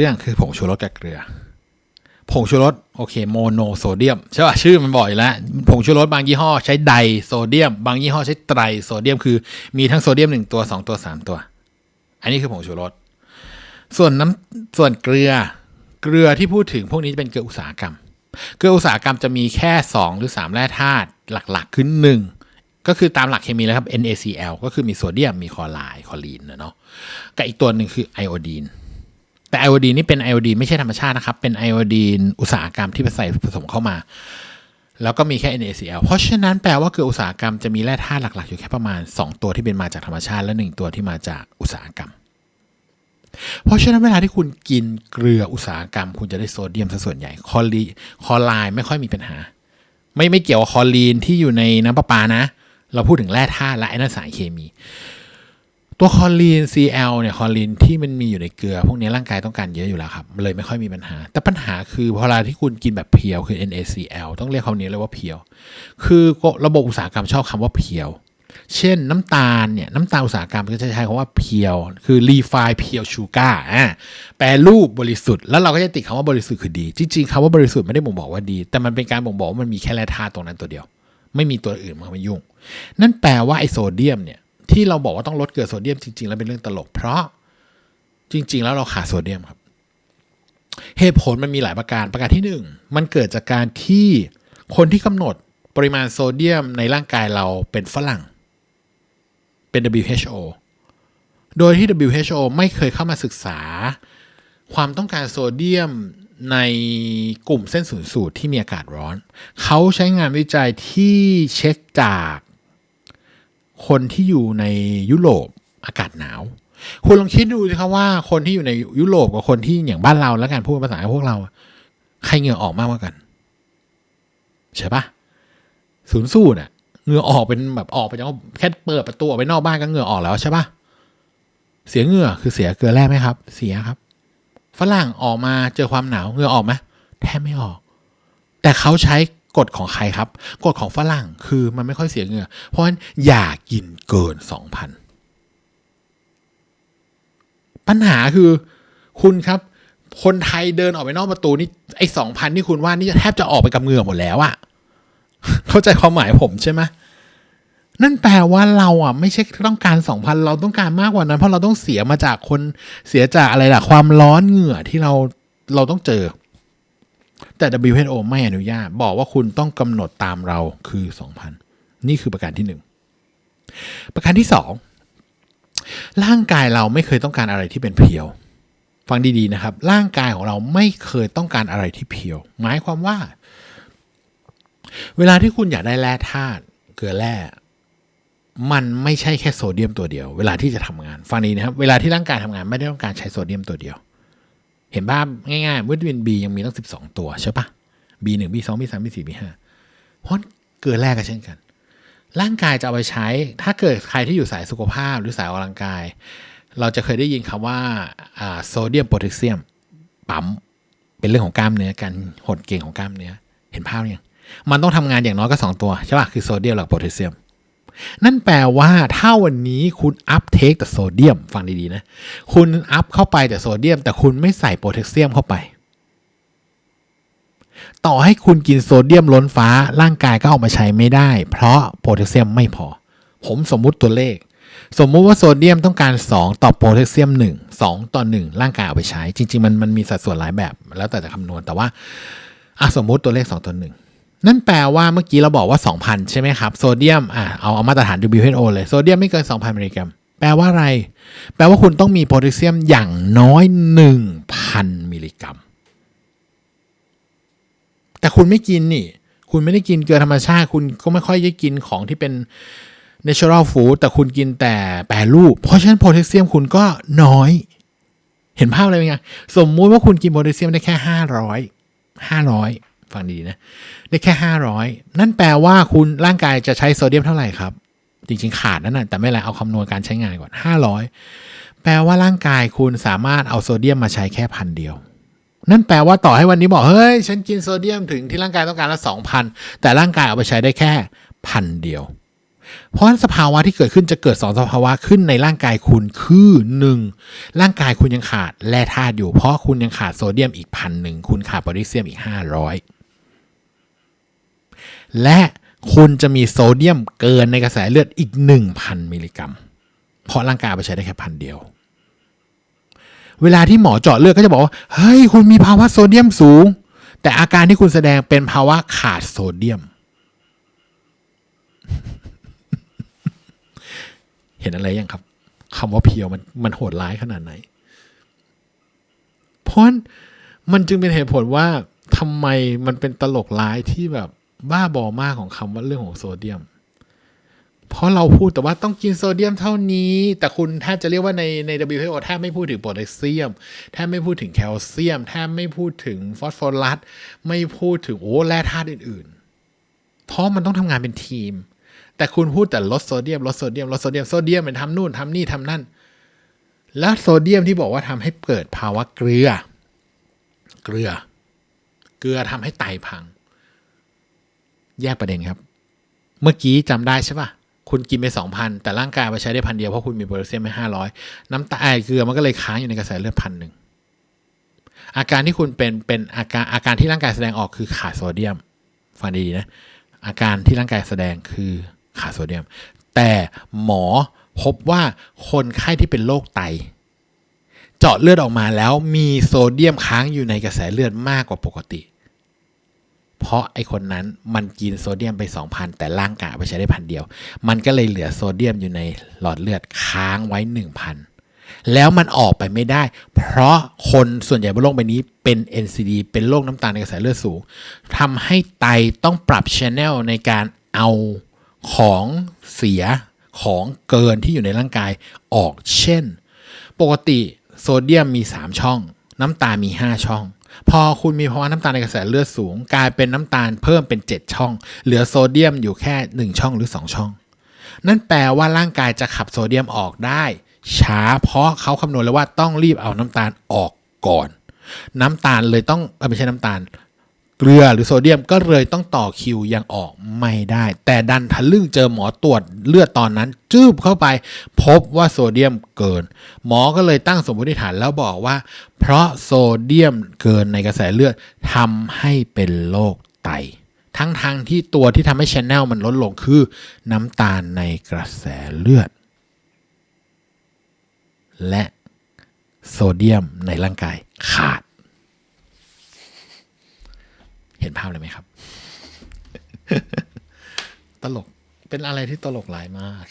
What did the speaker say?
เรื่องคือผงชูรสกับเกลือ ผงชูรสโอเคโมโนโซเดียมใช่ป่ะชื่อมันบอกอยแล้วผงชูรสบางยี่ห้อใช้ไดโซเดียม บางยี่ห้อใช้ไตรโซเดียม คือมีทั้งโซเดียมหนึ่งตัวสองตัวสามตัว อันนี้คือผงชูรสส่วนน้ำส่วนเกลือเกลือที่พูดถึงพวกนี้จะเป็นเกลืออุตสาหกรรม เกลืออุตสาหกรรมจะมีแค่ 2 หรือ 3 แร่ธาตุหลักๆคือหนึ่งก็คือตามหลักเคมีแล้วครับ NaCl ก็คือมีโซเดียม มีคลอไรด์คลอรีนเนาะกับอีกตัวหนึ่งคือไอโอดีน แต่ไอโอดีนนี่เป็นไอโอดีนไม่ใช่ธรรมชาตินะครับ เป็นไอโอดีนอุตสาหกรรมที่ไปใส่ผสมเข้ามา แล้วก็มีแค่ NaCl เพราะฉะนั้นแปลว่าเกลืออุตสาหกรรมจะมีแร่ธาตุหลัก ๆ อยู่แค่ประมาณ 2 ตัวที่เป็นมาจากธรรมชาติและ 1 ตัวที่มาจากอุตสาหกรรม เพราะฉะนั้นเวลาที่คุณกินเกลืออุตสาหกรรม คุณจะได้โซเดียมซะส่วนใหญ่คอลีคอไลน์ไม่ค่อยมีปัญหา ไม่ไม่เกี่ยวกับคอลีนที่อยู่ในน้ำประปานะ เราพูดถึงแร่ธาตุและไอนัสารเคมี ตัวคอลีน Cl เนี่ยคอลีนที่มันมีอยู่ในเกลือ พวกนี้ร่างกายต้องการเยอะอยู่แล้วครับเลยไม่ค่อยมีปัญหา แต่ปัญหาคือพอเวลาที่คุณกินแบบเพียวคือ NaCl ต้องเรียกคำนี้เลยว่าเพียว คือระบบอุตสาหกรรมชอบคำว่าเพียว เช่นน้ำตาลเนี่ยน้ำตาลอุตสาหกรรมก็จะใช้คำว่าเพียว คือ refined pure sugar อ่าแปรรูปบริสุทธิ์แล้วเราก็จะติดคำว่าบริสุทธิ์คือดี จริงๆคำว่าบริสุทธิ์ไม่ได้บ่งบอกว่าดี แต่มันเป็นการบ่งบอกว่ามันมีแค่แร่ธาตุตรงนั้นตัวเดียว ไม่มีตัวอื่นมามายุ่ง นั่นแปลว่าไอโซเดียมเนี่ย ที่เราบอกว่าต้องลดเกลือโซเดียมจริง ๆ แล้วเป็นเรื่องตลก เพราะจริง ๆ แล้วเราขาดโซเดียมครับ เหตุผลมันมีหลายประการประการที่หนึ่งมันเกิดจากการที่คนที่กำหนดปริมาณโซเดียมในร่างกายเราเป็นฝรั่ง เป็น WHO โดยที่ WHO ไม่เคยเข้ามาศึกษา ความต้องการโซเดียมในกลุ่มเส้นศูนย์สูตรที่มีอากาศร้อน เขาใช้งานวิจัยที่เช็คจาก คนที่อยู่ในยุโรปอากาศหนาว คุณลองคิดดูสิครับว่าคนที่อยู่ในยุโรปกับคนที่อย่างบ้านเราแล้วกันพูดภาษาพวกเรา ใครเหงื่อออกมากกว่ากันใช่ปะศูนย์สูตรอะเหงื่อออกเป็นแบบออกไปจากแค่เปิดประตูออกไปนอกบ้านก็เหงื่อออกแล้วใช่ปะเสียเหงื่อคือเสียเกลือแร่ไหมครับ เสียครับ ฝรั่งออกมาเจอความหนาวเหงื่อออกไหมแทบไม่ออก แต่เขาใช้ กฎของใครครับ กฎของฝรั่งคือมันไม่ค่อยเสียเงื่อเพราะฉะนั้นอย่ากินเกินสองพันปัญหาคือคุณครับ คนไทยเดินออกไปนอกประตูนี่ไอ้สองพันที่คุณว่านี่แทบจะออกไปกับเงื่อหมดแล้วอะเข้าใจความหมายผมใช่ไหมนั่นแปลว่าเราอะไม่ใช่ต้องการสองพันเราต้องการมากกว่านั้น เพราะเราต้องเสียมาจากคนเสียจากอะไรล่ะ ความร้อนเหงื่อที่เราเราต้องเจอ แต่ WHO ไม่อนุญาต บอกว่าคุณต้องกำหนดตามเราคือสองพันนี่คือประการที่หนึ่งประการที่สองร่างกายเราไม่เคยต้องการอะไรที่เป็นเพียว ฟังดีๆนะครับ ร่างกายของเราไม่เคยต้องการอะไรที่เพียว หมายความว่า เวลาที่คุณอยากได้แร่ธาตุเกลือแร่มันไม่ใช่แค่โซเดียมตัวเดียว เวลาที่จะทำงาน ฟังดีนะครับ เวลาที่ร่างกายทำงานไม่ได้ต้องการใช้โซเดียมตัวเดียว เห็นบ้าง่ายๆวิตามินบียังมีตั้งสิบสองตัวใช่ปะ B หนึ่ง B สอง B สาม B สี่ B ห้าเพราะเกลือแร่ก็เช่นกัน ร่างกายจะเอาไปใช้ ถ้าเกิดใครที่อยู่สายสุขภาพหรือสายออกกำลังกาย เราจะเคยได้ยินคำว่าโซเดียมโพแทสเซียมปั๊มเป็นเรื่องของกล้ามเนื้อการหดเก่งของกล้ามเนื้อ เห็นภาพยังมันต้องทำงานอย่างน้อยก็สองตัวใช่ปะคือโซเดียมกับโพแทสเซียม นั่นแปลว่าถ้าวันนี้คุณอัพเทคแต่โซเดียมฟังดีๆนะ คุณอัพเข้าไปแต่โซเดียม แต่คุณไม่ใส่โพแทสเซียมเข้าไป ต่อให้คุณกินโซเดียมล้นฟ้าร่างกายก็เอามาใช้ไม่ได้ เพราะโพแทสเซียมไม่พอ ผมสมมุติตัวเลข สมมุติว่าโซเดียมต้องการ 2 ต่อโพแทสเซียม 1 2 ต่อ 1 ร่างกายเอาไปใช้ จริง ๆ มันมันมีสัดส่วนหลายแบบ แล้วแต่จะคำนวณแต่ว่าอะสมมุติตัวเลข 2 ต่อ 1 นั่นแปลว่าเมื่อกี้เราบอกว่า 2,000 ใช่ไหมครับ โซเดียมอะเอาเอามาตรฐาน WHO เลย โซเดียมไม่เกิน 2,000 มิลลิกรัม แปลว่าอะไร แปลว่าคุณต้องมีโพแทสเซียมอย่างน้อย 1,000 มิลลิกรัม แต่คุณไม่กินนี่ คุณไม่ได้กินเกลือธรรมชาติ คุณก็ไม่ค่อยได้กินของที่เป็น natural food แต่คุณกินแต่แปรรูป เพราะฉะนั้นโพแทสเซียมคุณก็น้อย เห็นภาพอะไรไหมไงสมมุติว่าคุณกินโพแทสเซียมได้แค่ห้าร้อยห้าร้อย ฟังดีนะ ได้แค่ห้าร้อยนั่นแปลว่าคุณร่างกายจะใช้โซเดียมเท่าไหร่ครับ จริงๆขาดนั่นนะแต่ไม่ไรเอาคำนวณการใช้งานก่อนห้าร้อยแปลว่าร่างกายคุณสามารถเอาโซเดียมมาใช้แค่พันเดียว นั่นแปลว่าต่อให้วันนี้บอกเฮ้ยฉันกินโซเดียมถึงที่ร่างกายต้องการละสองพันแต่ร่างกายเอาไปใช้ได้แค่พันเดียว เพราะอันสภาวะที่เกิดขึ้นจะเกิดสองสภาวะขึ้นในร่างกายคุณคือหนึ่งร่างกายคุณยังขาดแร่ธาตุอยู่เพราะคุณยังขาดโซเดียมอีกพันหนึ่งคุณขาดโพแทสเซียมอีกห้าร้อย และคุณจะมีโซเดียมเกินในกระแสเลือดอีกหนึ่งพันมิลลิกรัม เพราะร่างกายไปใช้ได้แค่พันเดียว เวลาที่หมอเจาะเลือดก็จะบอกว่า เฮ้ย คุณมีภาวะโซเดียมสูง แต่อาการที่คุณแสดงเป็นภาวะขาดโซเดียม เห็นอะไรยังครับคำว่าเพียวมันมันโหดร้ายขนาดไหน เพราะมันจึงเป็นเหตุผลว่าทำไมมันเป็นตลกร้ายที่แบบ บ้าบอมากของคำว่าเรื่องของโซเดียม เพราะเราพูดแต่ว่าต้องกินโซเดียมเท่านี้ แต่คุณแทบจะเรียกว่าในใน WHO แทบไม่พูดถึงโพแทสเซียมแทบไม่พูดถึงแคลเซียมแทบไม่พูดถึงฟอสฟอรัสไม่พูดถึงโอ้แร่ธาตุอื่นๆ เพราะมันต้องทำงานเป็นทีม แต่คุณพูดแต่ลดโซเดียมลดโซเดียมลดโซเดียมโซเดียมมันทำนู่นทำนี่ทำนั่นแล้วโซเดียมที่บอกว่าทำให้เกิดภาวะเกลือ เกลือ เกลือทำให้ไตพัง แยกประเด็นครับ เมื่อกี้จำได้ใช่ปะคุณกินไปสองพันแต่ร่างกายไปใช้ได้พันเดียวเพราะคุณมีโพแทสเซียมไปห้าร้อยน้ำตาลเกลือมันก็เลยค้างอยู่ในกระแสเลือดพันหนึ่งอาการที่คุณเป็นเป็นอาการอาการที่ร่างกายแสดงออกคือขาดโซเดียมฟังดีๆนะอาการที่ร่างกายแสดงคือขาดโซเดียม แต่หมอพบว่าคนไข้ที่เป็นโรคไต เจาะเลือดออกมาแล้วมีโซเดียมค้างอยู่ในกระแสเลือดมากกว่าปกติ เพราะไอคนนั้นมันกินโซเดียมไป 2,000 แต่ร่างกายไปใช้ได้พันเดียว มันก็เลยเหลือโซเดียมอยู่ในหลอดเลือดค้างไว้ 1,000 แล้วมันออกไปไม่ได้ เพราะคนส่วนใหญ่บนโลกใบนี้เป็น NCD เป็นโรคน้ำตาลในกระแสเลือดสูงทำให้ไตต้องปรับชแนลในการเอาของเสียของเกินที่อยู่ในร่างกายออกเช่น ปกติโซเดียมมี 3 ช่อง น้ำตาลมี 5 ช่อง พอคุณมีภาวะน้ำตาลในกระแสเลือดสูง กลายเป็นน้ำตาลเพิ่มเป็น 7 ช่อง เหลือโซเดียมอยู่แค่ 1 ช่องหรือ 2 ช่อง นั่นแปลว่าร่างกายจะขับโซเดียมออกได้ ช้าเพราะเขาคำนวณแล้วว่าต้องรีบเอาน้ำตาลออกก่อน น้ำตาลเลยต้องไม่ใช่น้ำตาลเกลือหรือโซเดียมก็เลยต้องต่อคิวยังออกไม่ได้ แต่ดันทะลึ่งเจอหมอตรวจเลือดตอนนั้น จืบเข้าไป พบว่าโซเดียมเกิน หมอก็เลยตั้งสมมติฐานแล้วบอกว่า เพราะโซเดียมเกินในกระแสเลือดทำให้เป็นโรคไต ทั้งทางที่ตัวที่ทำให้ชแนลมันลดลงคือ น้ำตาลในกระแสเลือด และโซเดียมในร่างกายขาด เห็นภาพเลยไหมครับ ตลกเป็นอะไรที่ตลกหลายมาก